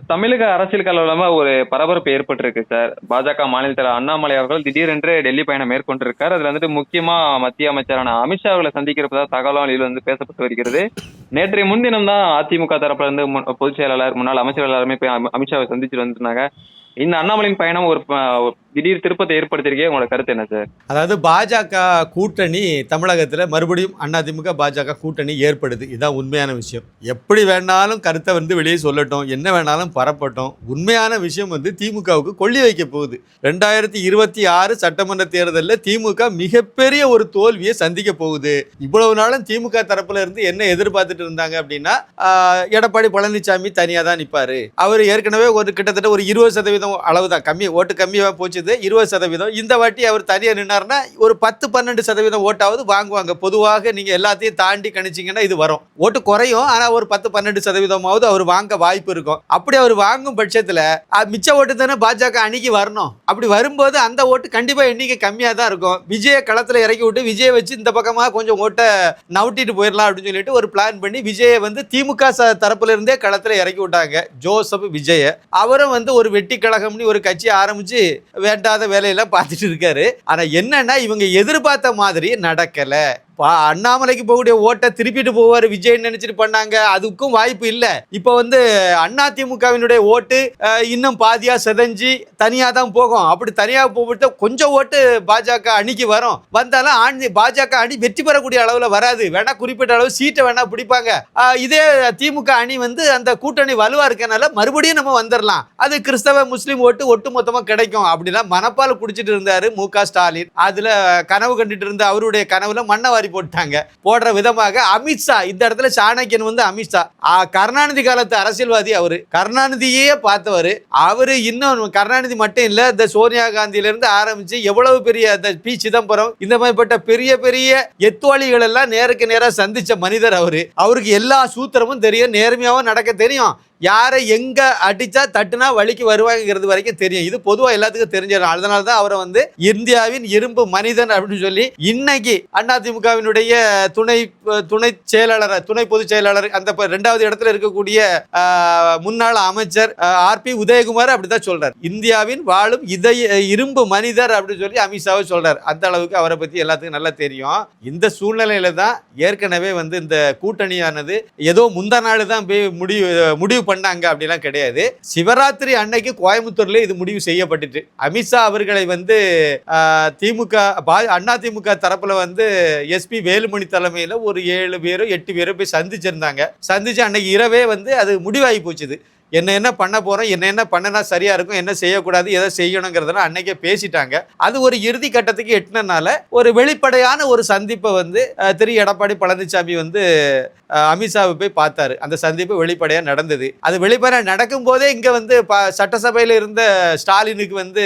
தமிழக அரசியல் கலவரமா ஒரு பரபரப்பு ஏற்பட்டிருக்கு சார். பாஜக மாநில தலைவர் அண்ணாமலை அவர்கள் திடீரென்று டெல்லி பயணம் மேற்கொண்டிருக்கார். அதுல வந்துட்டு முக்கியமா மத்திய அமைச்சரான அமித்ஷா அவர்களை சந்திக்கிறப்பதா தகவலும் வந்து பேசப்பட்டு வருகிறது. நேற்றைய முன்தினம் தான் அதிமுக தரப்புல இருந்து பொதுச் செயலாளர் முன்னாள் அமைச்சர் எல்லாருமே போய் அமித்ஷாவை சந்திச்சுட்டு வந்துருந்தாங்க இந்த அண்ணாமலையின் பயணம் ஒரு திடீர் திருப்பத்தை ஏற்படுத்தியிருக்கே உங்களோட கருத்து என்ன சார்? அதாவது பாஜக கூட்டணி தமிழகத்தில் மறுபடியும் அதிமுக பாஜக கூட்டணி ஏற்படுது. இதுதான் உண்மையான விஷயம். எப்படி வேணாலும் கருத்தை வந்து வெளியே சொல்லட்டும் என்ன வேணாலும் பரப்பட்டும். உண்மையான விஷயம் வந்து திமுகவுக்கு கொள்ளி வைக்க போகுது. ரெண்டாயிரத்தி இருபத்தி ஆறு சட்டமன்ற தேர்தலில் திமுக மிகப்பெரிய ஒரு தோல்வியை சந்திக்க போகுது. இவ்வளவு நாளும் திமுக தரப்புல இருந்து என்ன எதிர்பார்த்துட்டு இருந்தாங்க அப்படின்னா எடப்பாடி பழனிசாமி தனியாக தான் நிற்பாரு அவர் ஏற்கனவே ஒரு கிட்டத்தட்ட ஒரு இருபது சதவீதம் அளவு தான் கம்மி ஓட்டு கம்மியாக போச்சு போச்சுது இருபது சதவீதம். இந்த வாட்டி அவர் தனியாக நின்னார்னா ஒரு பத்து பன்னெண்டு சதவீதம் ஓட்டாவது வாங்குவாங்க. பொதுவாக நீங்கள் எல்லாத்தையும் தாண்டி கணிச்சிங்கன்னா இது வரும். ஓட்டு குறையும் ஆனால் ஒரு பத்து பன்னெண்டு சதவீதமாவது அவர் வாங்க வாய்ப்பு இருக்கும். அப்படி அவர் வாங்கும் பட்சத்தில் மிச்ச ஓட்டு தானே பாஜக அணிக்கு வரணும். அப்படி வரும்போது அந்த ஓட்டு கண்டிப்பாக எண்ணிக்கை கம்மியாக தான் இருக்கும். விஜய களத்தில் இறக்கி விட்டு விஜயை வச்சு இந்த பக்கமாக கொஞ்சம் ஓட்டை நவுட்டிட்டு போயிடலாம் அப்படின்னு சொல்லிட்டு ஒரு பிளான் பண்ணி விஜயை வந்து திமுக தரப்புல இருந்தே களத்தில் இறக்கி விட்டாங்க. ஜோசப் விஜய. அவரும் வந்து ஒரு வெட்டி கழகம்னு ஒரு கட்சி ஆரம்பிச்சு வேண்டாத வேலையெல்லாம் பார்த்துட்டு இருக்காரு. ஆனால் என்னன்னா இவங்க எதிர்பார்த்த மாதிரி நடக்கலை. அண்ணாமலைக்கு போகக்கூடிய ஓட்டை திருப்பிட்டு போவார் விஜய்னு நினைச்சிட்டு பண்ணாங்க? அதுக்கும் வாய்ப்பு இல்லை. இப்போ வந்து அண்ணா திமுகவினுடைய ஓட்டு இன்னும் பாதியா செதஞ்சு தனியா தான் போகும். அப்படி தனியாக போட்டு கொஞ்சம் ஓட்டு பாஜக அணிக்கு வரும். வந்தாலும் ஆணி பாஜக அணி வெற்றி பெறக்கூடிய அளவுல வராது. வேணா குறிப்பிட்ட அளவு சீட்டை வேணா பிடிப்பாங்க. இதே திமுக அணி வந்து அந்த கூட்டணி வலுவா இருக்கனால மறுபடியும் நம்ம வந்துடலாம் அது கிறிஸ்தவ முஸ்லீம் ஓட்டு ஒட்டு மொத்தமாக கிடைக்கும். அப்படிலாம் மனப்பால் குடிச்சிட்டு இருந்தாரு மு க ஸ்டாலின். அதுல கனவு கண்டுட்டு இருந்த அவருடைய கனவுல மண்ணை வாரி போட்டாங்க. போடுற விதமாக அமித்ஷா இந்த இடத்துல சாணக்கியன் வந்து அமித்ஷா கருணாநிதி காலத்து அரசியல்வாதி அவரு. கருணாநிதியே பார்த்தவர். அவரு இன்னும் கருணாநிதி மட்டும் இல்ல இந்த சோனியா காந்தியில இருந்து ஆரம்பிச்சு எவ்வளவு பெரிய இந்த பி. சிதம்பரம் இந்த மாதிரிப்பட்ட பெரிய பெரிய எத்துவாளிகள் எல்லாம் நேருக்கு நேராக சந்திச்ச மனிதர் அவரு. அவருக்கு எல்லா சூத்திரமும் தெரியும் நேர்மையாகவும் நடக்க தெரியும். யாரை எங்கே அடித்தா தட்டுனா வழிக்கு வருவாங்கிறது வரைக்கும் தெரியும். இது பொதுவாக எல்லாத்துக்கும் தெரிஞ்சிடும் அதனால தான் அவரை வந்து இந்தியாவின் இரும்பு மனிதன் அப்படின்னு சொல்லி இன்னைக்கு அதிமுகவினுடைய துணை துணை செயலாளர் துணை பொதுச் செயலாளர் அந்த ரெண்டாவது இடத்துல இருக்கக்கூடிய முன்னாள் அமைச்சர் ஆர் பி உதயகுமார் அப்படிதான் சொல்றார். இந்தியாவின் வாழும் இதய இரும்பு மனிதர் அப்படின்னு சொல்லி அமித்ஷாவை சொல்றார். அந்த அளவுக்கு அவரை பத்தி எல்லாத்துக்கும் நல்லா தெரியும். இந்த சூழ்நிலையில தான் ஏற்கனவே வந்து இந்த கூட்டணியானது ஏதோ முந்தா நாள் தான் போய் முடிவு முடிவு பண்ணாங்க அப்படிலாம் கிடையாது. சிவராத்திரி அன்னைக்கு கோயம்புத்தூர்ல இது முடிவு செய்யப்பட்டுட்டு அமித்ஷா அவர்களை வந்து திமுக பா- அண்ணா திமுக தரப்புல வந்து எஸ்பி வேலுமணி தலைமையில ஒரு ஏழு பேரோ எட்டு பேரோ போய் சந்திச்சிருந்தாங்க. சந்திச்சு அன்னைக்கு இரவே வந்து அது முடிவாகி போச்சுது. என்ன என்ன பண்ண போகிறோம் என்ன என்ன பண்ணினா சரியாக இருக்கும் என்ன செய்யக்கூடாது எதை செய்யணுங்கிறதெல்லாம் அன்னைக்கே பேசிட்டாங்க. அது ஒரு இறுதி கட்டத்துக்கு எட்டினனால ஒரு வெளிப்படையான ஒரு சந்திப்பை வந்து திரு எடப்பாடி பழனிசாமி வந்து அமித்ஷாவை போய் பார்த்தாரு. அந்த சந்திப்பு வெளிப்படையாக நடந்தது. அது வெளிப்படையாக நடக்கும் போதே இங்கே வந்து ப சட்டசபையில் இருந்த ஸ்டாலினுக்கு வந்து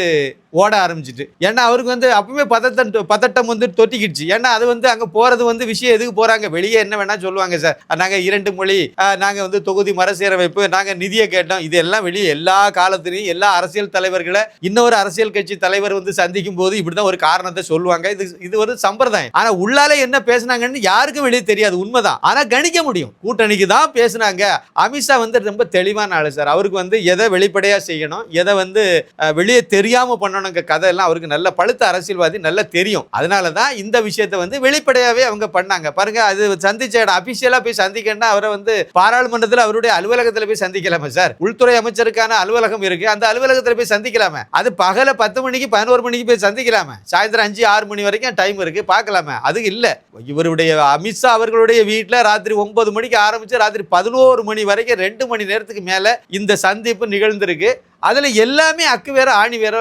ஓட ஆரம்பிச்சிட்டு. ஏன்னா அவருக்கு வந்து அப்பவுமே பதட்டம் பதட்டம் வந்து தொட்டிக்கிடுச்சு. ஏன்னா அது வந்து அங்கே போகிறது வந்து விஷயம் எதுக்கு போகிறாங்க வெளியே என்ன வேணால் சொல்லுவாங்க சார். நாங்கள் இரண்டு மொழி நாங்கள் வந்து தொகுதி மறுசீரமைப்பு நாங்கள் நிதியை கேட்டோம். இதெல்லாம் வெளியே எல்லா காலத்துலையும் எல்லா அரசியல் தலைவர்களை இன்னொரு அரசியல் கட்சி தலைவர் வந்து சந்திக்கும் போது இப்படி தான் ஒரு காரணத்தை சொல்லுவாங்க. இது இது ஒரு சம்பிரதாயம். ஆனால் உள்ளாலே என்ன பேசுனாங்கன்னு யாருக்கும் வெளியே தெரியாது. உண்மைதான். ஆனால் கணிக்க முடியும். கூட்டணிக்கு தான் பேசுனாங்க. அமித்ஷா வந்து ரொம்ப தெளிவான ஆள் சார். அவருக்கு வந்து எதை வெளிப்படையாக செய்யணும்? எதை வந்து வெளியே தெரியாமல் பண்ணணும்? பண்ணணுங்க கதை எல்லாம் அவருக்கு நல்ல பழுத்த அரசியல்வாதி நல்லா தெரியும். அதனால தான் இந்த விஷயத்தை வந்து வெளிப்படையாகவே அவங்க பண்ணாங்க. பாருங்க அது சந்திச்ச இடம் அபிஷியலாக போய் சந்திக்கணும்னா அவரை வந்து பாராளுமன்றத்தில் அவருடைய அலுவலகத்தில் போய் சந்திக்கலாமா சார். உள்துறை அமைச்சருக்கான அலுவலகம் இருக்கு. அந்த அலுவலகத்தில் போய் சந்திக்கலாமே. அது பகல பத்து மணிக்கு பதினோரு மணிக்கு போய் சந்திக்கலாமே. சாயந்தரம் அஞ்சு ஆறு மணி வரைக்கும் டைம் இருக்கு. பார்க்கலாமே. அது இல்லை. இவருடைய அமித்ஷா அவர்களுடைய வீட்டில் ராத்திரி ஒன்பது மணிக்கு ஆரம்பிச்சு ராத்திரி பதினோரு மணி வரைக்கும் ரெண்டு மணி நேரத்துக்கு மேலே இந்த சந்திப்பு நிகழ்ந்திருக்கு. அதில் எல்லாமே அக்கு வேற ஆணி வேற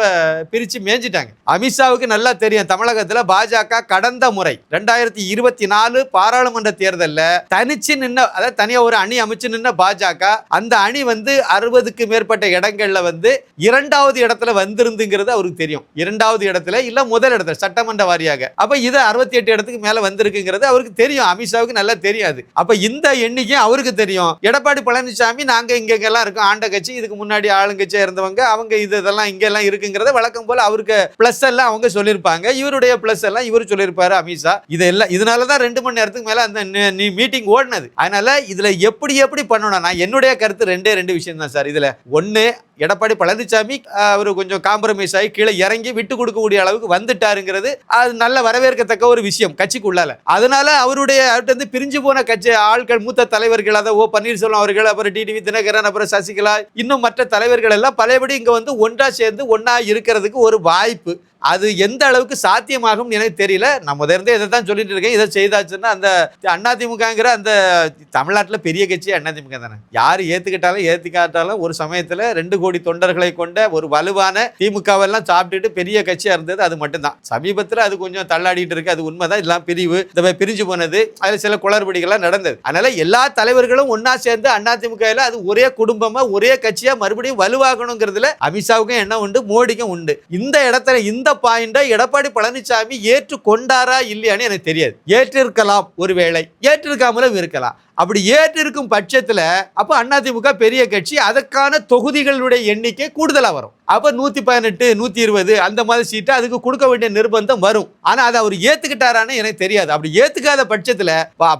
பிரித்து மேய்ஞ்சிட்டாங்க. அமித்ஷாவுக்கு நல்லா தெரியும் தமிழகத்தில் பாஜக கடந்த முறை ரெண்டாயிரத்தி இருபத்தி நாலு பாராளுமன்ற தேர்தலில் தனிச்சு நின்ன அதாவது தனியாக ஒரு அணி அமைச்சு நின்ன பாஜக அந்த அணி வந்து அறுபதுக்கு மேற்பட்ட இடங்கள்ல வந்து இரண்டாவது இடத்துல வந்திருந்துங்கிறது அவருக்கு தெரியும். இரண்டாவது இடத்துல இல்லை முதல் இடத்துல சட்டமன்ற வாரியாக. அப்போ இது அறுபத்தி எட்டு இடத்துக்கு மேலே வந்திருக்குங்கிறது அவருக்கு தெரியும். அமித்ஷாவுக்கு நல்லா தெரியாது அப்போ இந்த எண்ணிக்கையும் அவருக்கு தெரியும். எடப்பாடி பழனிசாமி நாங்கள் இங்கெங்கெல்லாம் எல்லாம் இருக்கோம் ஆண்ட கட்சி இதுக்கு முன்னாடி ஆளுங்கட்சி சேர்ந்தவங்க அவங்க இது இதெல்லாம் இங்க எல்லாம் இருக்குங்கிறத வழக்கம் போல அவருக்கு பிளஸ் எல்லாம் அவங்க சொல்லியிருப்பாங்க இவருடைய பிளஸ் எல்லாம் இவர் சொல்லியிருப்பாரு அமித்ஷா இதெல்லாம் இதனாலதான் ரெண்டு மணி நேரத்துக்கு மேல அந்த நீ மீட்டிங் ஓடினது. அதனால இதுல எப்படி எப்படி பண்ணணும்? நான் என்னுடைய கருத்து ரெண்டே ரெண்டு விஷயம் தான் சார். இதுல ஒன்று எடப்பாடி பழனிசாமி அவர் கொஞ்சம் காம்ப்ரமைஸ் ஆகி கீழே இறங்கி விட்டு கொடுக்கக்கூடிய அளவுக்கு வந்துட்டாருங்கிறது அது நல்ல வரவேற்கத்தக்க ஒரு விஷயம் கட்சிக்குள்ளால. அதனால அவருடைய அவர்கிட்ட பிரிஞ்சு போன கட்சி ஆட்கள் மூத்த தலைவர்கள் அதாவது ஓ பன்னீர்செல்வம் அவர்கள் அப்புறம் டிடிவி தினகரன் அப்புறம் சசிகலா இன்னும் மற்ற தலைவர்கள் எல்லாம் பழையபடி இங்க வந்து ஒன்றா சேர்ந்து ஒன்றா இருக்கிறதுக்கு ஒரு வாய்ப்பு அது எந்த அளவுக்கு சாத்தியமாகும் எனக்கு தெரியல. நான் முதல்ல இதை தான் சொல்லிட்டு இருக்கேன். இதை செய்தாச்சுன்னா அந்த அதிமுகங்கிற அந்த தமிழ்நாட்டில் பெரிய கட்சி அதிமுக தானே. யார் ஏற்றுக்கிட்டாலும் ஏற்றுக்காட்டாலும் ஒரு சமயத்தில் ரெண்டு கோடி தொண்டர்களை கொண்ட ஒரு வலுவான திமுகவெல்லாம் சாப்பிட்டுட்டு பெரிய கட்சியாக இருந்தது அது மட்டும்தான். சமீபத்தில் அது கொஞ்சம் தள்ளாடிட்டு இருக்கு. அது உண்மைதான். இதெல்லாம் பிரிவு இந்த மாதிரி பிரிஞ்சு போனது அதில் சில குளறுபடிகள்லாம் நடந்தது. அதனால எல்லா தலைவர்களும் ஒன்றா சேர்ந்து அதிமுகவில் அது ஒரே குடும்பமாக ஒரே கட்சியாக மறுபடியும் வலுவாகணுங்கிறதுல அமித்ஷாவுக்கும் என்ன உண்டு மோடிக்கும் உண்டு. இந்த இடத்துல இந்த பாயிண்டை எடப்பாடி பழனிசாமி ஏற்றுக்கொண்டாரா இல்லையான்னு எனக்கு தெரியாது. ஏற்றிருக்கலாம் ஒருவேளை. ஏற்றிருக்காமலும் இருக்கலாம். அப்படி ஏற்றிருக்கும் பட்சத்தில் அப்போ அதிமுக பெரிய கட்சி அதற்கான தொகுதிகளுடைய எண்ணிக்கை கூடுதலாக வரும். அப்போ நூற்றி பதினெட்டு நூற்றி இருபது அந்த மாதிரி சீட்டு அதுக்கு கொடுக்க வேண்டிய நிர்பந்தம் வரும். ஆனால் அதை அவர் ஏற்றுக்கிட்டாரான்னு எனக்கு தெரியாது. அப்படி ஏற்றுக்காத பட்சத்தில்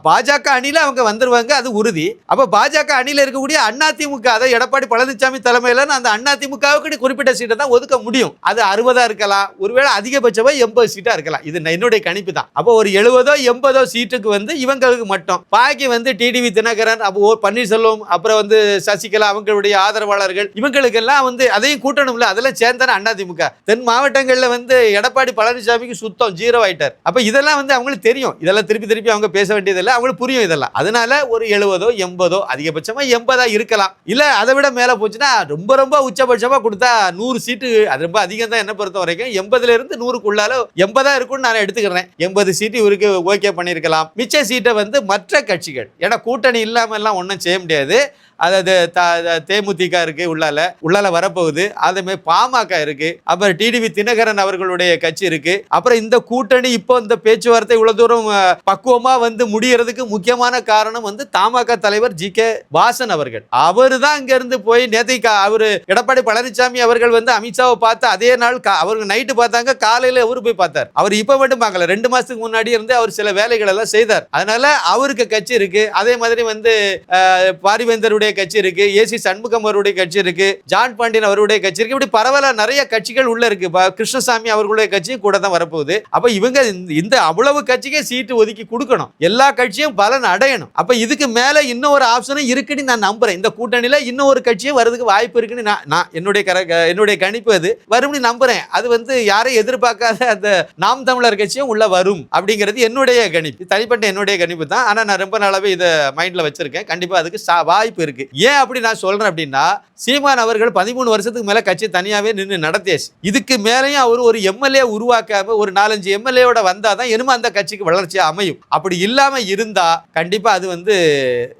பாஜக அணியில் அவங்க வந்துருவாங்க அது உறுதி. அப்போ பாஜக அணியில் இருக்கக்கூடிய அதிமுக அதை எடப்பாடி பழனிசாமி தலைமையில் அந்த அதிமுகவுக்கு குறிப்பிட்ட சீட்டை தான் ஒதுக்க முடியும். அது அறுபதா இருக்கலாம் ஒருவேளை அதிகபட்சமாக எண்பது சீட்டாக இருக்கலாம். இது நான் என்னுடைய கணிப்பு தான். அப்போ ஒரு எழுபதோ எண்பதோ சீட்டுக்கு வந்து இவங்களுக்கு மட்டும். பாக்கி வந்து டிடிவி தினகரன் அப்போ ஓ பன்னீர்செல்வம் அப்புறம் வந்து சசிகலா அவங்களுடைய ஆதரவாளர்கள் இவங்களுக்கெல்லாம் வந்து அதையும் கூட்டணும்ல அதெல்லாம் சேர்ந்தானே அதிமுக தென் மாவட்டங்களில் வந்து எடப்பாடி பழனிசாமிக்கு சுத்தம் ஜீரோ ஆயிட்டார். அப்போ இதெல்லாம் வந்து அவங்களுக்கு தெரியும். இதெல்லாம் திருப்பி திருப்பி அவங்க பேச வேண்டியதில்லை அவங்களுக்கு புரியும் இதெல்லாம். அதனால ஒரு எழுபதோ எண்பதோ அதிகபட்சமாக எண்பதா இருக்கலாம். இல்ல அதை விட மேலே போச்சுன்னா ரொம்ப ரொம்ப உச்சபட்சமா கொடுத்தா நூறு சீட்டு அது ரொம்ப அதிகம் தான் என்ன பொறுத்த வரைக்கும். எண்பதுல இருந்து நூறுக்குள்ளால எண்பதா இருக்கும்னு நான் எடுத்துக்கிறேன். எண்பது சீட்டு இவருக்கு ஓகே பண்ணியிருக்கலாம். மிச்ச சீட்டை வந்து மற்ற கட்சிகள் ஏன்னா கூட்டணி இல்லாம எல்லாம் ஒன்றும் செய்ய முடியாது. அதாவது த- தேமுதிக இருக்குது உள்ளால. உள்ளால வரப்போகுது. அதே மாதிரி பாமக இருக்கு. அப்புறம் டிடிவி தினகரன் அவர்களுடைய கட்சி இருக்கு. அப்புறம் இந்த கூட்டணி இப்போ இந்த பேச்சுவார்த்தை இவ்வளவு தூரம் பக்குவமாக பக்குவமா வந்து முடியறதுக்கு முக்கியமான காரணம் வந்து தமாக தலைவர் ஜி. கே. வாசன் அவர்கள். அவர் தான் இங்க இருந்து போய் நேத்தை அவரு எடப்பாடி பழனிசாமி அவர்கள் வந்து அமித்ஷாவை பார்த்து அதே நாள் அவர் அவருக்கு நைட்டு பார்த்தாங்க. காலையில அவர் போய் பார்த்தார். அவர் இப்ப மட்டும் பார்க்கல. ரெண்டு மாசத்துக்கு முன்னாடி இருந்து அவர் சில வேலைகள் எல்லாம் செய்தார். அதனால அவருக்கு கட்சி இருக்கு. அதே மாதிரி வந்து பாரிவேந்தருடைய கட்சி இருக்கு ஏசி சண்முகம் அவருடைய கட்சி இருக்கு ஜான் பாண்டியன் அவருடைய கட்சி இருக்கு. இப்படி பரவல நிறைய கட்சிகள் உள்ள இருக்கு. கிருஷ்ணசாமி அவர்களுடைய கட்சியும் கூட தான் வரப்போகுது. அப்ப இவங்க இந்த- இந்த அவ்வளவு கட்சிக்கே சீட்டு ஒதுக்கி கொடுக்கணும். எல்லா கட்சியும் பலன் அடையணும். அப்ப இதுக்கு மேல இன்னொரு ஆப்ஷனும் இருக்குன்னு நான் நம்புறேன். இந்த கூட்டணியில இன்னொரு கட்சியும் வரதுக்கு வாய்ப்பு இருக்குன்னு நான் நான் என்னுடைய கர என்னுடைய கணிப்பு அது. வரும்னு நம்புறேன். அது வந்து யாரையும் எதிர்பார்க்காத அந்த நாம் தமிழர் கட்சியும் உள்ள வரும் அப்படிங்கிறது என்னுடைய கணிப்பு. தனிப்பட்ட என்னுடைய கணிப்பு தான். ஆனா நான் ரொம்ப நாளாவே இதை மைண்ட்ல வச்சிருக்கேன். கண்டிப்பா அதுக்கு சா- வாய்ப்பு இருக்கு. ஏன் அப்படி நான் சொல்றேன் அப்படின்னா சீமான் அவர்கள் பதிமூணு வருஷத்துக்கு மேலே கட்சி தனியாகவே நின்று நடத்தியாச்சு. இதுக்கு மேலேயும் அவர் ஒரு எம்எல்ஏ உருவாக்காம ஒரு நாலஞ்சு எம்எல்ஏவோட வந்தாதான் என்னமோ அந்த கட்சிக்கு வளர்ச்சி அமையும். அப்படி இல்லாமல் இருந்தால் கண்டிப்பாக அது வந்து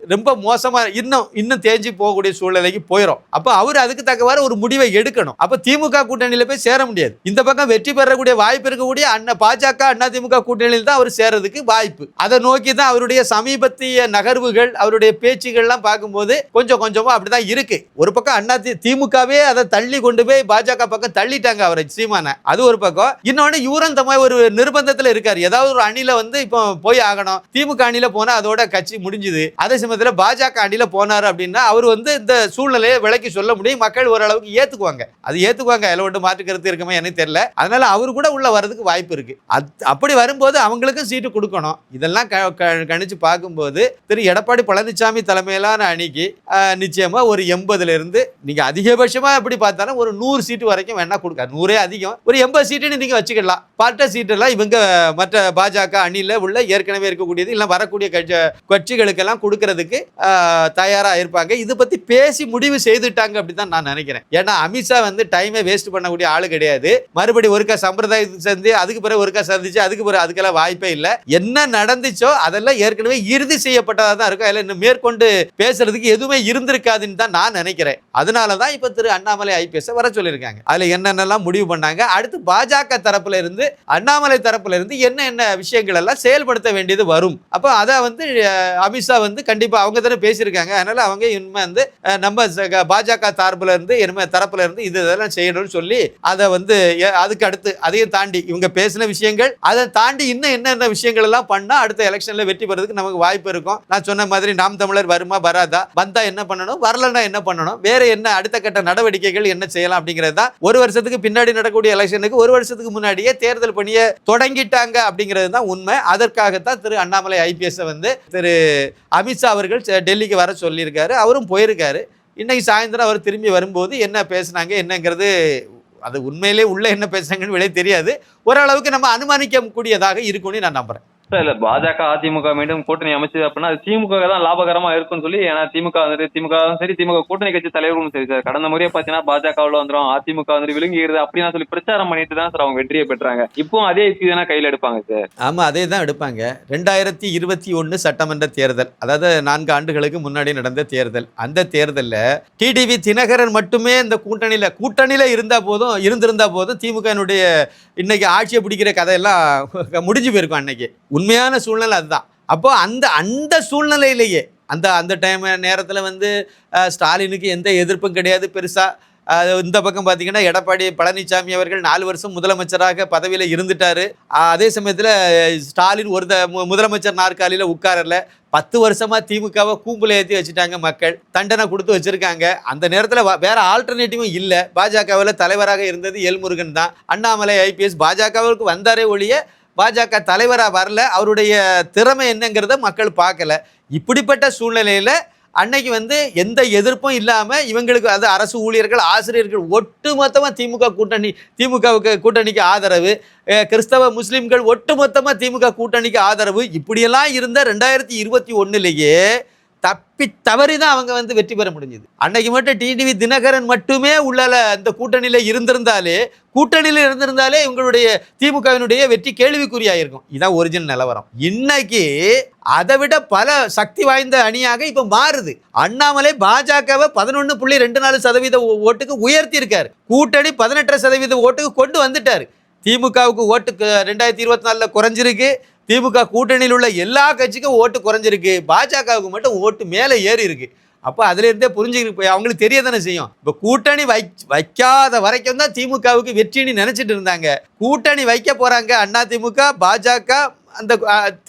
ரொம்ப மோசமா இன்னும் இன்னும் தேஞ்சு போகக்கூடிய சூழ்நிலைக்கு போயிடும் அப்போ அவர் அதுக்கு தக்கவாறு ஒரு முடிவை எடுக்கணும். அப்போ திமுக கூட்டணியில் போய் சேர முடியாது. இந்த பக்கம் வெற்றி பெறக்கூடிய வாய்ப்பு இருக்கக்கூடிய அண்ணா பாஜக அண்ணா திமுக கூட்டணியில் தான் அவர் சேரதுக்கு வாய்ப்பு. அதை நோக்கி தான் அவருடைய சமீபத்திய நகர்வுகள் அவருடைய பேச்சுகள்லாம் பார்க்கும்போது கொஞ்சம் கொஞ்சமா அப்படிதான் இருக்கு. ஒரு பக்கம் அண்ணா தி- திமுகவே அதை தள்ளி கொண்டு போய் பாஜக பக்கம் தள்ளிட்டாங்க அவரை சீமான. அது ஒரு பக்கம். இன்னொன்னு இவரும் தம்மா ஒரு நிர்பந்தத்துல இருக்காரு. ஏதாவது ஒரு அணில வந்து இப்போ போய் ஆகணும். திமுக அணில போனா அதோட கட்சி முடிஞ்சுது. அதே சமயத்துல பாஜக அணில போனாரு அப்படின்னா அவர் வந்து இந்த சூழ்நிலையை விளக்கி சொல்ல முடியும். மக்கள் ஓரளவுக்கு ஏத்துக்குவாங்க. அது ஏத்துக்குவாங்க. அதில் ஒன்று மாற்றுக்கிறது இருக்குமே எனக்கு தெரியல. அதனால அவரு கூட உள்ள வர்றதுக்கு வாய்ப்பு இருக்கு. அத்- அப்படி வரும்போது அவங்களுக்கும் சீட்டு கொடுக்கணும். இதெல்லாம் க- கணிச்சு பார்க்கும்போது திரு எடப்பாடி பழனிசாமி தலைமையிலான அணிக்கு நிச்சயமா ஒரு எண்பதுல இருந்து நீங்க அதிகபட்சமா எப்படி பார்த்தாலும் ஒரு நூறு சீட்டு வரைக்கும் வேணா கொடுக்க நூறே அதிகம். ஒரு எண்பது சீட்டுன்னு நீங்க வச்சுக்கலாம். பட்ட சீட்டெல்லாம் இவங்க மற்ற பாஜக அணியில உள்ள ஏற்கனவே இருக்கக்கூடியது இல்லை வரக்கூடிய கட்சி கட்சிகளுக்கெல்லாம் கொடுக்கறதுக்கு தயாராக தயாரா இருப்பாங்க. இது பத்தி பேசி முடிவு செய்துட்டாங்க அப்படி தான் நான் நினைக்கிறேன். ஏன்னா அமித்ஷா வந்து டைமே வேஸ்ட் பண்ணக்கூடிய ஆளு கிடையாது. மறுபடி ஒருக்கா சம்பிரதாயத்துக்கு சேர்ந்து அதுக்கு பிறகு ஒருக்கா சந்திச்சு அதுக்கு பிறகு அதுக்கெல்லாம் வாய்ப்பே இல்லை. என்ன நடந்துச்சோ அதெல்லாம் ஏற்கனவே இறுதி தான் இருக்கும் அதில் இன்னும் மேற்கொண்டு பேசுறதுக்கு எதுவுமே இருந்திருக்காதுன்னு தான் நான் நினைக்கிறேன். அதனால தான் இப்போ திரு அண்ணாமலை ஐபிஎஸ் வர சொல்லியிருக்காங்க. அதில் என்னென்னலாம் முடிவு பண்ணாங்க? அடுத்து பாஜக தரப்புல இருந்து அண்ணாமலை தரப்புல இருந்து என்ன என்ன விஷயங்கள் எல்லாம் செயல்படுத்த வேண்டியது வரும்? அப்போ அதை வந்து அமித்ஷா வந்து கண்டிப்பாக அவங்க தானே பேசியிருக்காங்க. அதனால அவங்க இனிமே வந்து நம்ம பாஜக சார்புல இருந்து இனிமே தரப்புல இருந்து இது இதெல்லாம் செய்யணும்னு சொல்லி அதை வந்து அதுக்கு அடுத்து அதையும் தாண்டி இவங்க பேசின விஷயங்கள் அதை தாண்டி இன்னும் என்னென்ன விஷயங்கள் எல்லாம் பண்ணால் அடுத்த எலெக்ஷனில் வெற்றி பெறதுக்கு நமக்கு வாய்ப்பு இருக்கும். நான் சொன்ன மாதிரி நாம் தமிழர் வருமா வராதா? வந்தா என்ன பண்ணணும்? வரலன்னா என்ன பண்ணணும்? வேற என்ன அடுத்த கட்ட நடவடிக்கைகள் என்ன செய்யலாம் அப்படிங்கிறது தான். ஒரு வருஷத்துக்கு பின்னாடி நடக்கக்கூடிய எலெக்ஷனுக்கு ஒரு வருஷத்துக்கு முன்னாடியே தேர்தல் பணியை தொடங்கிட்டாங்க அப்படிங்கிறது தான் உண்மை. அதற்காகத்தான் திரு அண்ணாமலை ஐபிஎஸ் வந்து திரு அமித்ஷா அவர்கள் டெல்லிக்கு வர சொல்லியிருக்காரு. அவரும் போயிருக்காரு. இன்னைக்கு சாயந்தரம் அவர் திரும்பி வரும்போது என்ன பேசுனாங்க என்னங்கிறது அது உண்மையிலே உள்ள என்ன பேசுனாங்கன்னு விலை தெரியாது. ஓரளவுக்கு நம்ம அனுமானிக்க கூடியதாக இருக்கும்னு நான் நம்புறேன். இல்ல பாஜக அதிமுக மீண்டும் கூட்டணி அமைச்சது அப்படின்னா அது திமுக தான் லாபகரமா இருக்கும்னு சொல்லி ஏன்னா திமுக வந்துட்டு திமுக சரி திமுக கூட்டணி கட்சி தலைவர்களும் சரி சார். கடந்த முறையே பாத்தீங்கன்னா பாஜகவுல வந்துரும் அதிமுக வந்து விழுங்கிடுது அப்படின்னு சொல்லி பிரச்சாரம் பண்ணிட்டு தான் சார் அவங்க வெற்றியை பெற்றாங்க. இப்போ அதே யுக்தி தானே கையில எடுப்பாங்க சார்? ஆமா அதே தான் எடுப்பாங்க. ரெண்டாயிரத்தி இருபத்தி ஒன்னு சட்டமன்ற தேர்தல் அதாவது நான்கு ஆண்டுகளுக்கு முன்னாடி நடந்த தேர்தல். அந்த தேர்தலில் டிடிவி தினகரன் மட்டுமே இந்த கூட்டணியில கூட்டணியில இருந்தா போதும் இருந்திருந்தா போதும் திமுகனுடைய இன்னைக்கு ஆட்சியை பிடிக்கிற கதையெல்லாம் முடிஞ்சு போயிருக்கும் அன்னைக்கு. உண்மையான சூழ்நிலை அதுதான். அப்போ அந்த அந்த சூழ்நிலையிலேயே அந்த அந்த டைம் நேரத்தில் வந்து ஸ்டாலினுக்கு எந்த எதிர்ப்பும் கிடையாது. பெருசாக இந்த பக்கம் பார்த்தீங்கன்னா எடப்பாடி பழனிசாமி அவர்கள் நாலு வருஷம் முதலமைச்சராக பதவியில் இருந்துட்டார். அதே சமயத்தில் ஸ்டாலின் ஒரு த- மு- முதலமைச்சர் நாற்காலியில் உட்காரல. பத்து வருஷமாக திமுகவை கூம்புல ஏற்றி வச்சுட்டாங்க மக்கள். தண்டனை கொடுத்து வச்சுருக்காங்க. அந்த நேரத்தில் வேற ஆல்டர்னேட்டிவும் இல்லை. பாஜகவில் தலைவராக இருந்தது எல்முருகன் தான். அண்ணாமலை ஐபிஎஸ் பாஜகவிற்கு வந்தாரே ஒழிய பாஜக தலைவராக வரல. அவருடைய திறமை என்னங்கிறத மக்கள் பார்க்கல. இப்படிப்பட்ட சூழ்நிலையில் அன்னைக்கு வந்து எந்த எதிர்ப்பும் இல்லாமல் இவங்களுக்கு அது அரசு ஊழியர்கள் ஆசிரியர்கள் ஒட்டுமொத்தமாக திமுக கூட்டணி திமுகவுக்கு கூட்டணிக்கு ஆதரவு. கிறிஸ்தவ முஸ்லீம்கள் ஒட்டுமொத்தமாக திமுக கூட்டணிக்கு ஆதரவு. இப்படியெல்லாம் இருந்த ரெண்டாயிரத்தி இருபத்தி ஒன்றுலேயே தப்பி தவறி தான் அவங்க வந்து வெற்றி பெற முடிஞ்சது. அன்னைக்கு மட்டும் டிடிவி தினகரன் மட்டுமே உள்ளால அந்த கூட்டணியில் இருந்திருந்தாலே கூட்டணியில் இருந்திருந்தாலே இவங்களுடைய திமுகவினுடைய வெற்றி கேள்விக்குறியாயிருக்கும். இதான் ஒரிஜினல் நிலவரம். இன்னைக்கு அதை விட பல சக்தி வாய்ந்த அணியாக இப்போ மாறுது. அண்ணாமலை பாஜகவை பதினொன்று புள்ளி ரெண்டு நாலு சதவீத ஓட்டுக்கு உயர்த்தி இருக்காரு கூட்டணி பதினெட்டரை சதவீத ஓட்டுக்கு கொண்டு வந்துட்டார். திமுகவுக்கு ஓட்டுக்கு ரெண்டாயிரத்தி இருபத்தி நாலில் குறைஞ்சிருக்கு. திமுக கூட்டணியில் உள்ள எல்லா கட்சிக்கும் ஓட்டு குறைஞ்சிருக்கு. பாஜகவுக்கு மட்டும் ஓட்டு மேலே ஏறி இருக்கு. அப்போ அதிலிருந்தே புரிஞ்சுக்கிட்டு அவங்களுக்கு தெரிய தானே செய்யும். இப்போ கூட்டணி வை வைக்காத வரைக்கும் தான் திமுகவுக்கு வெற்றின்னு நினச்சிட்டு இருந்தாங்க. கூட்டணி வைக்க போகிறாங்க அண்ணா திமுக பாஜக அந்த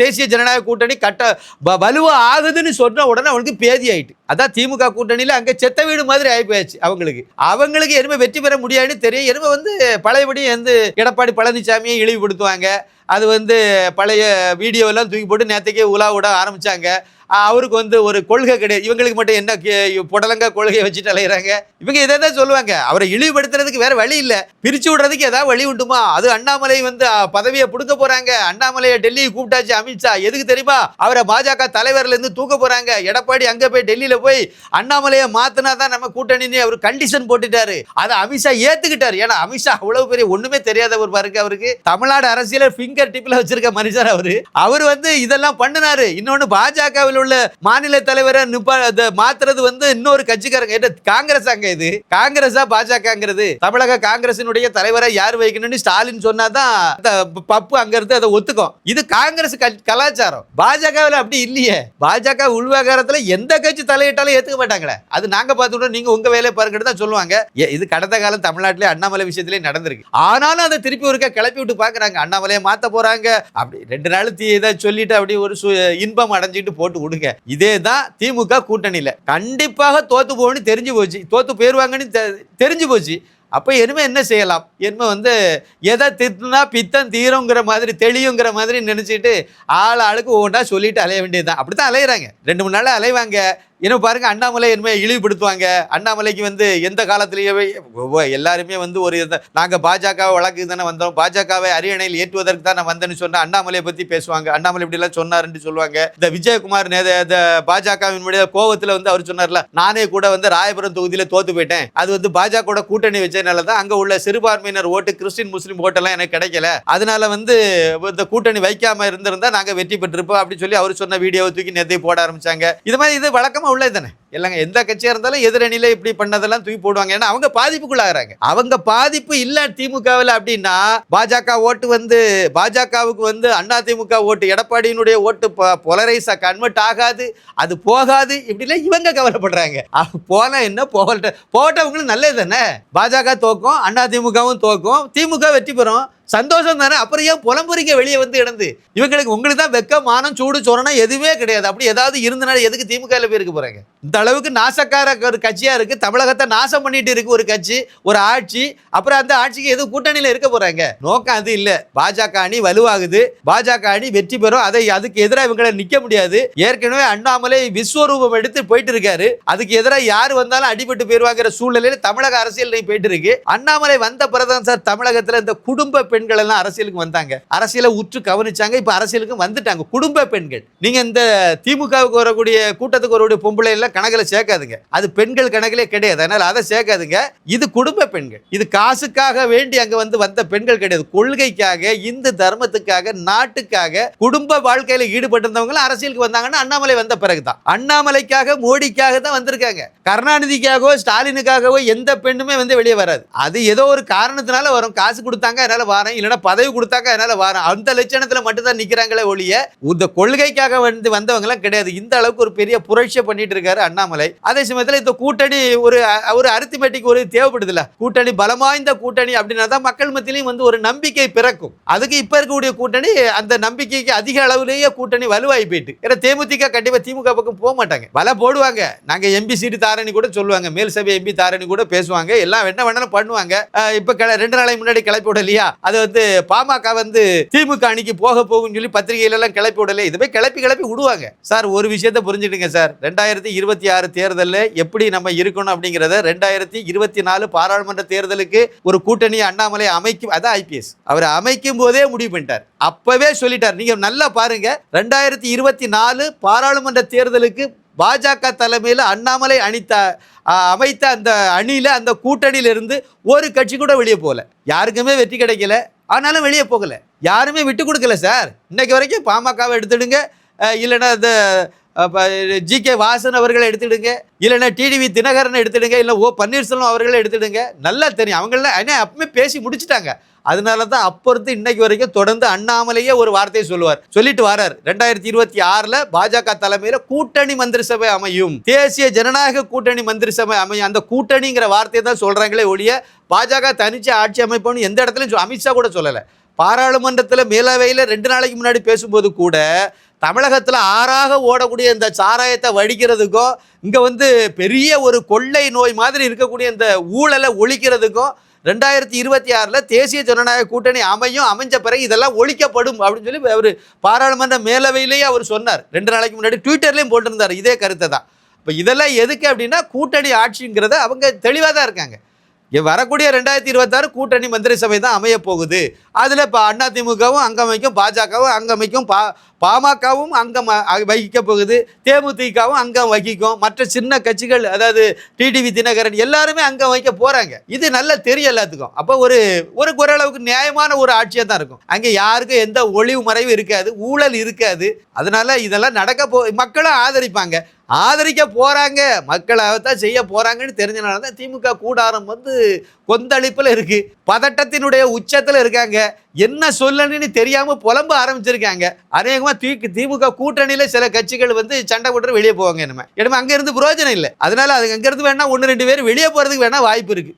தேசிய ஜனநாயக கூட்டணி கட்ட வ வலுவா ஆகுதுன்னு சொன்ன உடனே அவனுக்கு பேதி ஆயிட்டு. அதான் திமுக கூட்டணியில் அங்கே செத்த வீடு மாதிரி ஆகி போயாச்சு அவங்களுக்கு. அவங்களுக்கு எருமை வெற்றி பெற முடியாதுன்னு தெரியும். எருமை வந்து பழையபடி வந்து எடப்பாடி பழனிசாமியை இழிவுபடுத்துவாங்க. அது வந்து பழைய வீடியோலாம் தூக்கி போட்டு நேற்றுக்கே உலா விட ஆரம்பித்தாங்க அவருக்கு வந்து ஒரு கொள்கை கிடையாது. இவங்களுக்கு மட்டும் என்ன கே- கொள்கையை வச்சுட்டு அலையிறாங்க? இவங்க இதை தான் சொல்லுவாங்க. அவரை இழிவுபடுத்துறதுக்கு வேற வழி இல்லை. பிரிச்சு விடுறதுக்கு ஏதாவது வழி உண்டுமா? அது அண்ணாமலை வந்து பதவியை பிடுங்க போறாங்க. அண்ணாமலையை டெல்லிக்கு கூப்பிட்டாச்சு அமித்ஷா. எதுக்கு தெரியுமா? அவரை பாஜக தலைவர்ல இருந்து தூக்க போறாங்க. எடப்பாடி அங்க போய் டெல்லியில போய் அண்ணாமலையை மாத்தினா தான் நம்ம கூட்டணின்னு அவர் கண்டிஷன் போட்டுட்டாரு. அதை அமித்ஷா ஏத்துக்கிட்டாரு. ஏன்னா அமித்ஷா அவ்வளவு பெரிய ஒண்ணுமே தெரியாதவர் பாருங்க அவருக்கு. தமிழ்நாடு அரசியல ஃபிங்கர் டிப்ல வச்சிருக்க மனுஷர் அவரு? அவர் வந்து இதெல்லாம் பண்ணினாரு. இன்னொன்னு பாஜகவில் உள்ள மாநில தலைவரை நிப்பா மாத்துறது வந்து இன்னொரு கட்சிக்காரங்க. காங்கிரஸ் அங்க இது. காங்கிரஸா பாஜகங்கிறது. தமிழக காங்கிரசினுடைய தலைவரை யார் வைக்கணும்னு ஸ்டாலின் சொன்னாதான் அந்த பப்பு அங்க இருந்து அதை ஒத்துக்கும். இது காங்கிரஸ் கலாச்சாரம். பாஜகவில் அப்படி இல்லையே. பாஜக உள்விவகாரத்துல எந்த கட்சி தலையிட்டாலும் ஏத்துக்க மாட்டாங்களே. அது நாங்க பார்த்துட்டோம். நீங்க உங்க வேலையை பாருங்கன்னு தான் சொல்லுவாங்க. இது கடந்த காலம் தமிழ்நாட்டிலே அண்ணாமலை விஷயத்திலே நடந்திருக்கு. ஆனாலும் அதை திருப்பி ஒருக்க கிளப்பி விட்டு பாக்குறாங்க அண்ணாமலையை மாத்த போறாங்க. அப்படி ரெண்டு நாள் தீ இதை சொல்லிட்டு அப்படி ஒரு சு- இன்பம் அடைஞ்சிட்டு போட்டு விடுங்க. இதே தான் திமுக கூட்டணியில். கண்டிப்பாக தோத்து போகணும்னு தெரிஞ்சு போச்சு. தோத்து போயிடுவாங்கன்னு தெ- தெரிஞ்சு போச்சு. அப்போ இனிமே என்ன செய்யலாம்? இனிமே வந்து எதை திட்டுனா பித்தம் தீருங்கிற மாதிரி தெளியுங்கிற மாதிரி நினச்சிட்டு ஆள் ஆளுக்கு ஒவ்வொன்றா சொல்லிட்டு அலைய வேண்டியது தான் அப்படி தான் அலையிறாங்க. ரெண்டு மூணு நாள் அலைவாங்க. இன்னும் பாருங்க அண்ணாமலை இனிமே இழிவுபடுத்துவாங்க. அண்ணாமலைக்கு வந்து எந்த காலத்திலேயே ஒவ்வொ- எல்லாருமே வந்து ஒரு நாங்கள் பாஜகவை பாஜக வழக்கு தானே வந்தோம். பாஜகவை அரியணையில் ஏற்றுவதற்கு தான் நான் வந்தேன்னு சொன்னால் அண்ணாமலையை பற்றி பேசுவாங்க. அண்ணாமலை இப்படிலாம் எல்லாம் சொன்னாருன்னு சொல்லுவாங்க. இந்த விஜயகுமார் நேத இந்த பாஜகவினுடைய கோவத்தில் வந்து அவர் சொன்னார்ல நானே கூட வந்து ராயபுரம் தொகுதியில் தோத்து போயிட்டேன். அது வந்து பாஜக கூட்டணி வச்சதுனால தான் அங்கே உள்ள சிறுபான்மையினர் ஓட்டு கிறிஸ்டின் முஸ்லீம் ஓட்டெல்லாம் எனக்கு கிடைக்கல. அதனால வந்து இந்த கூட்டணி வைக்காம இருந்திருந்தா நாங்கள் வெற்றி பெற்றிருப்போம் அப்படின்னு சொல்லி அவர் சொன்ன வீடியோவை தூக்கி நேரத்தை போட ஆரம்பிச்சாங்க. இது மாதிரி இது வழக்கம் உள்ளது தானே இல்லைங்க எந்த கட்சியாக இருந்தாலும் எதிரணியில் இப்படி பண்ணதெல்லாம் தூக்கி போடுவாங்க. ஏன்னா அவங்க பாதிப்புக்குள்ளாகிறாங்க. அவங்க பாதிப்பு இல்லை திமுகவில் அப்படின்னா பாஜக ஓட்டு வந்து பாஜகவுக்கு வந்து அண்ணா திமுக ஓட்டு எடப்பாடியினுடைய ஓட்டு பொலரைஸாக கன்வெர்ட் ஆகாது அது போகாது இப்படிலாம் இவங்க கவலைப்படுறாங்க. போனால் என்ன போகட்ட போட்டவங்களுக்கு நல்லது தானே? பாஜக தோக்கும் அண்ணா திமுகவும் தோக்கும் திமுக வெற்றி பெறும் சந்தோஷம் தானே? அப்புறம் ஏன் புலம்புறீங்க வெளியே வந்து இடந்து இவங்களுக்கு உங்களுக்கு தான் வெக்க மானம் சூடு சொரணம் எதுவுமே கிடையாது. அப்படி ஏதாவது இருந்தனால எதுக்கு திமுக ல போய் இருக்க போறாங்க? இந்த அளவுக்கு நாசக்கார ஒரு கட்சியாக இருக்கு. தமிழகத்தை நாசம் பண்ணிட்டு இருக்கு ஒரு கட்சி ஒரு ஆட்சி. அப்புறம் அந்த ஆட்சிக்கு எதுவும் கூட்டணியில இருக்க போறாங்க? நோக்கம் அது இல்லை. பாஜக அணி வலுவாகுது. பாஜக அணி வெற்றி பெறும். அதை அதுக்கு எதிராக இவங்களை நிற்க முடியாது. ஏற்கனவே அண்ணாமலை விஸ்வரூபம் எடுத்து போயிட்டு இருக்காரு. அதுக்கு எதிராக யார் வந்தாலும் அடிபட்டு போயிருவாங்கிற சூழ்நிலையில் தமிழக அரசியல் போயிட்டு இருக்கு. அண்ணாமலை வந்த பிறதான் சார் தமிழகத்துல இந்த குடும்ப பெண்கள் எல்லாம் அரசியலுக்கு வந்தாங்க. அரசியலை உற்று கவனிச்சாங்க. இப்ப அரசியலுக்கு வந்துட்டாங்க. குடும்ப பெண்கள். நீங்க இந்த திமுகவுக்கு வரக்கூடிய கூட்டத்துக்கு வரக்கூடிய பொம்பளை எல்லாம் கணக்கில் சேர்க்காதுங்க. அது பெண்கள் கணக்கிலே கிடையாது. அதனால அதை சேர்க்காதுங்க. இது குடும்ப பெண்கள். இது காசுக்காக வேண்டி அங்க வந்து வந்த பெண்கள் கிடையாது. கொள்கைக்காக இந்து தர்மத்துக்காக நாட்டுக்காக குடும்ப வாழ்க்கையில ஈடுபட்டிருந்தவங்களும் அரசியலுக்கு வந்தாங்கன்னா அண்ணாமலை வந்த பிறகு தான் அண்ணாமலைக்காக மோடிக்காக தான் வந்திருக்காங்க. கருணாநிதிக்காகவோ ஸ்டாலினுக்காகவோ எந்த பெண்ணுமே வந்து வெளியே வராது. அது ஏதோ ஒரு காரணத்தினால வரும். காசு கொடுத்தாங்க அதனால வரேன். இல்லைன்னா பதவி கொடுத்தாங்க அதனால வரேன். அந்த லட்சணத்துல மட்டும்தான் நிற்கிறாங்களே நிக்கிறாங்களே ஒழிய இந்த கொள்கைக்காக வந்து வந்தவங்களாம் கிடையாது. இந்த அளவுக்கு ஒரு பெரிய புரட்சியை பண்ணிட்டு இருக்காரு அண்ணாமலை. அதே சமயத்தில் இந்த கூட்டணி ஒரு ஒரு அரித்திமேட்டிக் ஒரு தேவைப்படுதுல கூட்டணி பலமாய்ந்த கூட்டணி அப்படின்னா தான் மக்கள் மத்தியிலையும் வந்து ஒரு நம்பிக்கை பிறக்கும். அதுக்கு இப்போ இருக்கக்கூடிய கூட்டணி அந்த நம்பிக்கைக்கு அதிக அளவுலேயே கூட்டணி வலுவாகி போயிட்டு. ஏன்னா தேமுதிக கண்டிப்பாக திமுக பக்கம் போக மாட்டாங்க. வலை போடுவாங்க. நாங்கள் எம்பி சீட்டு தாரணி கூட சொல்லுவாங்க. மேல் சபை எம்பி தாரணி கூட பேசுவாங்க. எல்லாம் என்ன வேணாலும் பண்ணுவாங்க. இப்போ ரெண்டு நாளைக்கு முன்னாடி கிளப்பி விடலையா அது வந்து பாமக வந்து திமுக அணிக்கு போக போகும்னு சொல்லி பத்திரிகையில எல்லாம் கிளப்பி இது இதுவே கிளப்பி கிளப்பி விடுவாங்க. சார் ஒரு விஷயத்த புரிஞ்சுடுங்க சார். ரெண்டாயிரத்தி இருபத்தி ஆறு தேர்தலில் எப்படி நம்ம இருக்கணும் அப்படிங்கிறத ரெண்டாயிரத்தி இருபத்தி நாலு பாராளுமன்ற தேர்தலுக்கு ஒரு கூட்டணியை அண்ணாமலை அமைக்கும் அதான் ஐபிஎஸ் அவர் அமைக்கும் போதே முடிவு பண்ணிட்டார். அப்பவே சொல்லிட்டார். நீங்க நல்லா பாருங்க. ரெண்டாயிரத்தி இருபத்தி நாலு பாராளுமன்ற தேர்தலுக்கு பாஜக தலைமையில் அண்ணாமலை அணித்த அமைத்த அந்த அணியில் அந்த கூட்டணியிலிருந்து ஒரு கட்சி கூட வெளியே போகல. யாருக்குமே வெற்றி கிடைக்கல. ஆனாலும் வெளியே போகலை. யாருமே விட்டு கொடுக்கல சார். இன்னைக்கு வரைக்கும் பாமகவை எடுத்துடுங்க. இல்லைன்னா இந்த ஜி கே வாசன் அவர்களை எடுத்துடுங்க. இல்லைன்னா டிடிவி தினகரன் எடுத்துடுங்க. இல்லை ஓ பன்னீர்செல்வம் அவர்களை எடுத்துடுங்க. நல்லா தெரியும். அவங்கள ஏன்னா அப்பவுமே பேசி முடிச்சுட்டாங்க. அதனால தான் அப்போ இருந்து இன்னைக்கு வரைக்கும் தொடர்ந்து அண்ணாமலையே ஒரு வார்த்தையை சொல்லுவார். சொல்லிட்டு வரார். ரெண்டாயிரத்தி இருபத்தி ஆறில் பாஜக தலைமையில் கூட்டணி மந்திரி சபை அமையும். தேசிய ஜனநாயக கூட்டணி மந்திரி சபை அமையும். அந்த கூட்டணிங்கிற வார்த்தையை தான் சொல்கிறாங்களே ஒழிய பாஜக தனிச்சு ஆட்சி அமைப்புன்னு எந்த இடத்துலையும் அமித்ஷா கூட சொல்லலை. பாராளுமன்றத்தில் மேலவையில் ரெண்டு நாளைக்கு முன்னாடி பேசும்போது கூட தமிழகத்தில் ஆறாக ஓடக்கூடிய இந்த சாராயத்தை வடிக்கிறதுக்கும் இங்கே வந்து பெரிய ஒரு கொள்ளை நோய் மாதிரி இருக்கக்கூடிய இந்த ஊழலை ஒழிக்கிறதுக்கும் ரெண்டாயிரத்தி இருபத்தி ஆறில் தேசிய ஜனநாயக கூட்டணி அமையும் அமைஞ்ச பிறகு இதெல்லாம் ஒழிக்கப்படும் அப்படின்னு சொல்லி அவர் பாராளுமன்ற மேலவையிலேயே அவர் சொன்னார். ரெண்டு நாளைக்கு முன்னாடி ட்விட்டர்லேயும் போட்டிருந்தார் இதே கருத்தை தான். இப்போ இதெல்லாம் எதுக்கு அப்படின்னா கூட்டணி ஆட்சிங்கிறத அவங்க தெளிவாக தான் இருக்காங்க. வரக்கூடிய ரெண்டாயிரத்தி இருபத்தாறு கூட்டணி மந்திரி சபை தான் அமைய போகுது. அதில் இப்போ அதிமுகவும் அங்கமைக்கும் பாஜகவும் அங்கமைக்கும் பா பாமகவும் அங்கம் அ- வகிக்க போகுது. தேமுதிகவும் அங்கம் வகிக்கும். மற்ற சின்ன கட்சிகள் அதாவது டிடிவி தினகரன் எல்லாருமே அங்கம் வைக்க போகிறாங்க இது நல்லா தெரியும் எல்லாத்துக்கும். அப்போ ஒரு ஒரு ஓரளவுக்கு நியாயமான ஒரு ஆட்சியாக தான் இருக்கும். அங்கே யாருக்கும் எந்த ஒளிவு மறைவு இருக்காது ஊழல் இருக்காது. அதனால இதெல்லாம் நடக்க போ மக்களும் ஆதரிப்பாங்க. ஆதரிக்க போகிறாங்க மக்களாகத்தான் செய்ய போகிறாங்கன்னு தெரிஞ்சனால தான் திமுக கூடாரம் வந்து கொந்தளிப்பில் இருக்குது பதட்டத்தினுடைய உச்சத்தில் இருக்காங்க. என்ன சொல்லணும்னு தெரியாம புலம்ப ஆரம்பிச்சிருக்காங்க. அநேகமா தி திமுக கூட்டணியில சில கட்சிகள் வந்து சண்டை போட்டு வெளியே போவாங்க என்னமே என்னமே அங்க இருந்து பிரயோஜனம் இல்லை. அதனால அது அங்க இருந்து வேணா ஒன்று ரெண்டு பேர் வெளியே போறதுக்கு வேணா வாய்ப்பு இருக்கு.